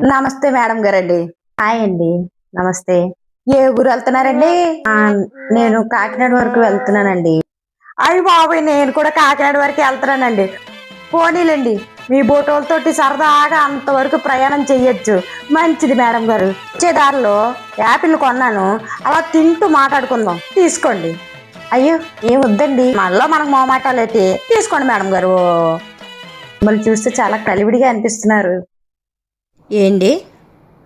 నమస్తే మేడం గారండి. హాయ్ అండి. నమస్తే. ఏ ఊరు వెళ్తున్నారండి? నేను కాకినాడ వరకు వెళ్తున్నానండి. అయ్యి బాబాయ్ నేను కూడా కాకినాడ వరకు వెళ్తున్నానండి. పోనీలండి మీ బోటోలతోటి సరదాగా అంతవరకు ప్రయాణం చెయ్యొచ్చు. మంచిది మేడం గారు. వచ్చే దారిలో యాపిల్ కొన్నాను. అలా తింటూ మాట్లాడుకుందాం. తీసుకోండి. అయ్యో ఏం వద్దండి. మళ్ళీ మనకు మోమాటాలేటి తీసుకోండి మేడం గారు. మిమ్మల్ని చూస్తే చాలా కలివిడిగా అనిపిస్తున్నారు. ఏంటి?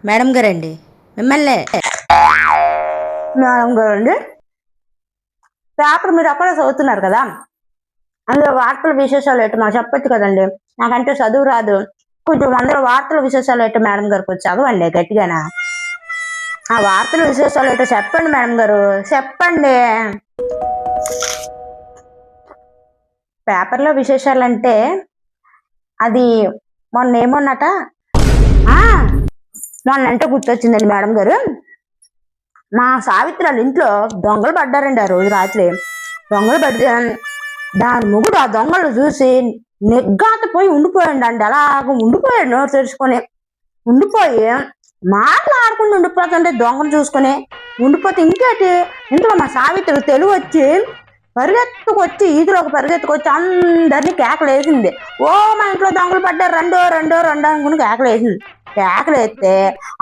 మేడం గారండి. మిమ్మల్ని. మేడం గారు అండి పేపర్ మీరు అక్కడ చదువుతున్నారు కదా. అందులో వార్తల విశేషాలు ఏంటి మాకు చెప్పొచ్చు కదండి. నాకంటే చదువు రాదు. కొంచెం అందులో వార్తల విశేషాలు ఏంటో మేడం గారికి వచ్చి చదవండి గట్టిగానా. ఆ వార్తల విశేషాలు ఏంటో చెప్పండి మేడం గారు. చెప్పండి. పేపర్లో విశేషాలు అంటే అది మొన్న ఏమన్నట మొన్న అంటే గుర్తొచ్చిందండి మేడం గారు. మా సావిత్రి వాళ్ళ ఇంట్లో దొంగలు పడ్డారండి ఆ రోజు రాత్రి. దొంగలు పడితే దాని మొగుడు ఆ దొంగలు చూసి నెగ్గాత పోయి ఉండిపోయాడు అండి అలాగ ఉండిపోయాడు నోరు తెరుచుకొని. ఉండిపోయి మాట్లాడకుండా ఉండిపోతుంటే దొంగలు చూసుకొని ఉండిపోతే ఇంకేటి? ఇంట్లో మా సావిత్రి తెలుగు వచ్చి పరిగెత్తుకొచ్చి ఈదులోకి పరిగెత్తుకొచ్చి అందరినీ కేకలేసింది. ఓ మా ఇంట్లో దొంగలు పడ్డారు. రెండో రెండో రెండో అనుకుని కేకలేసింది. కేకలేస్తే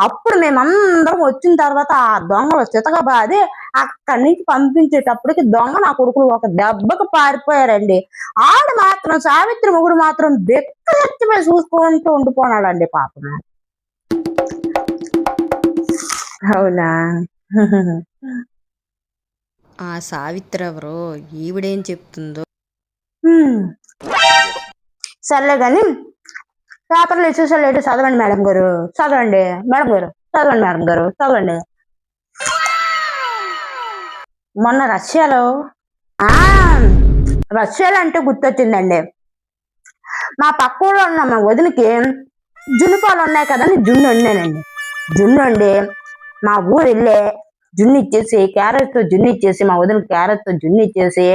అప్పుడు మేమందరం వచ్చిన తర్వాత ఆ దొంగలు చితక బాది అక్కడి నుంచి పంపించేటప్పటికి దొంగ నా కొడుకులు ఒక దెబ్బకు పారిపోయారండి. ఆడు మాత్రం సావిత్రి మొగుడు మాత్రం బెక్క చచ్చిపోయి చూసుకుంటూ ఉండిపోనాడండి పాపం. అవునా? ఆ సావిత్రి ఎవరో ఈవిడేం చెప్తుందో. సర్లే కానీ పేపర్లు చూసారు లేటు చదవండి మేడం గారు. చదవండి. మేడం గారు చదవండి మేడం గారు చదవండి. మొన్న రష్యాలో ఆ రష్యాలో అంటే గుర్తొచ్చిందండి. మా పక్క ఊళ్ళో ఉన్న మా వదినకి జున్నుపాలు ఉన్నాయి కదా అని జున్ను వండానండి జున్ను వండి మా ఊరు వెళ్ళే జున్ను ఇచ్చేసి క్యారెట్తో జున్ను ఇచ్చేసి మా వదిన క్యారెట్తో జున్ను ఇచ్చేసి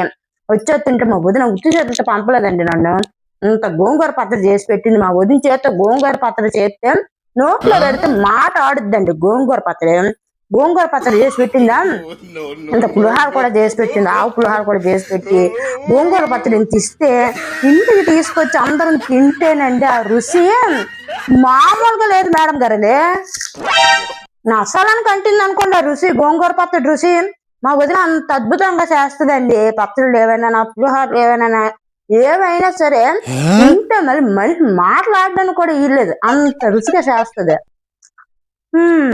వచ్చేస్తుంటే మా వదిన ఉత్తి చేతితో పంపలేదండి నన్ను. ఇంత గోంగూర పచ్చడి చేసి పెట్టింది మా వదిన చేత గోంగూర పచ్చడి చేస్తే నోట్లో పెడితే మాట ఆడుద్దండి గోంగూర పచ్చడి. గోంగూర పచ్చడి చేసి పెట్టిందా? ఇంత పులిహార కూడా చేసి పెట్టింది ఆవు పులిహార కూడా చేసి పెట్టి గోంగూర పచ్చడి ఇంత ఇస్తే ఇంటికి తీసుకొచ్చి అందరం తింటేనండి ఆ రుచి మామూలుగా లేదు మేడం గారండి. నా అసలానికి అంటుంది అనుకోండి ఆ రుచి గోంగూర పచ్చడి రుచి. మా వదిన అంత అద్భుతంగా చేస్తుందండి. పచ్చళ్ళు ఏవైనా పులిహారలు ఏవైనా ఏవైనా సరే తింటే మరి మనిషి మాట్లాడడానికి కూడా ఇల్లేదు అంత రుచిగా చేస్తుంది. హ్మ్.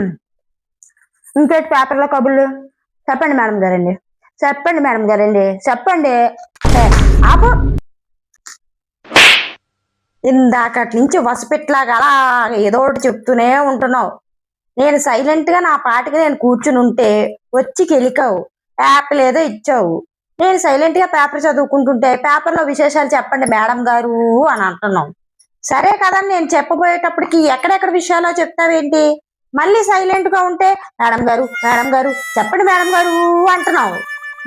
ఇంకేంటి పేపర్లో కబుర్లు? చెప్పండి మేడం గారండి. చెప్పండి మేడం గారండి. చెప్పండి. ఆపు. ఇందాకటి నుంచి వసపెట్లాగా అలా ఏదో ఒకటి చెప్తూనే ఉంటున్నావు. నేను సైలెంట్గా నా పాటికి నేను కూర్చుని ఉంటే వచ్చి కెలికావు. యాపిల్ ఏదో ఇచ్చావు. నేను సైలెంట్గా పేపర్ చదువుకుంటుంటే పేపర్లో విశేషాలు చెప్పండి మేడం గారు అని అంటున్నావు సరే కదా నేను చెప్పబోయేటప్పటికి ఎక్కడెక్కడ విషయాలో చెప్తావేంటి? మళ్ళీ సైలెంట్గా ఉంటే మేడం గారు మేడం గారు చెప్పండి మేడం గారు అంటున్నావు.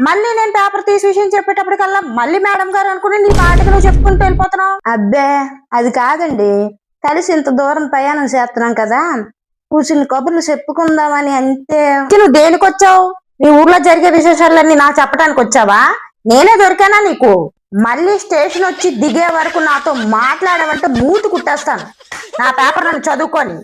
మళ్ళీ నేను పేపర్ తీసి విషయం చెప్పేటప్పటికల్లా మళ్ళీ మేడం గారు అనుకుని నీ పాటికి నువ్వు చెప్పుకుంటూ వెళ్ళిపోతున్నావు. అబ్బే అది కాదండి. కలిసి ఇంత దూరం ప్రయాణం చేస్తున్నాం కదా. కూర్చుని కబుర్లు చెప్పుకుందామని అంతే నువ్వు దేనికి వచ్చావు నీ ఊర్లో జరిగే విశేషాలన్నీ నాకు చెప్పడానికి వచ్చావా? నేనే దొరికానా నీకు? మళ్ళీ స్టేషన్ వచ్చి దిగే వరకు నాతో మాట్లాడమంటే మూతి కుట్టేస్తాను. నా పేపర్ నన్ను చదువుకొని.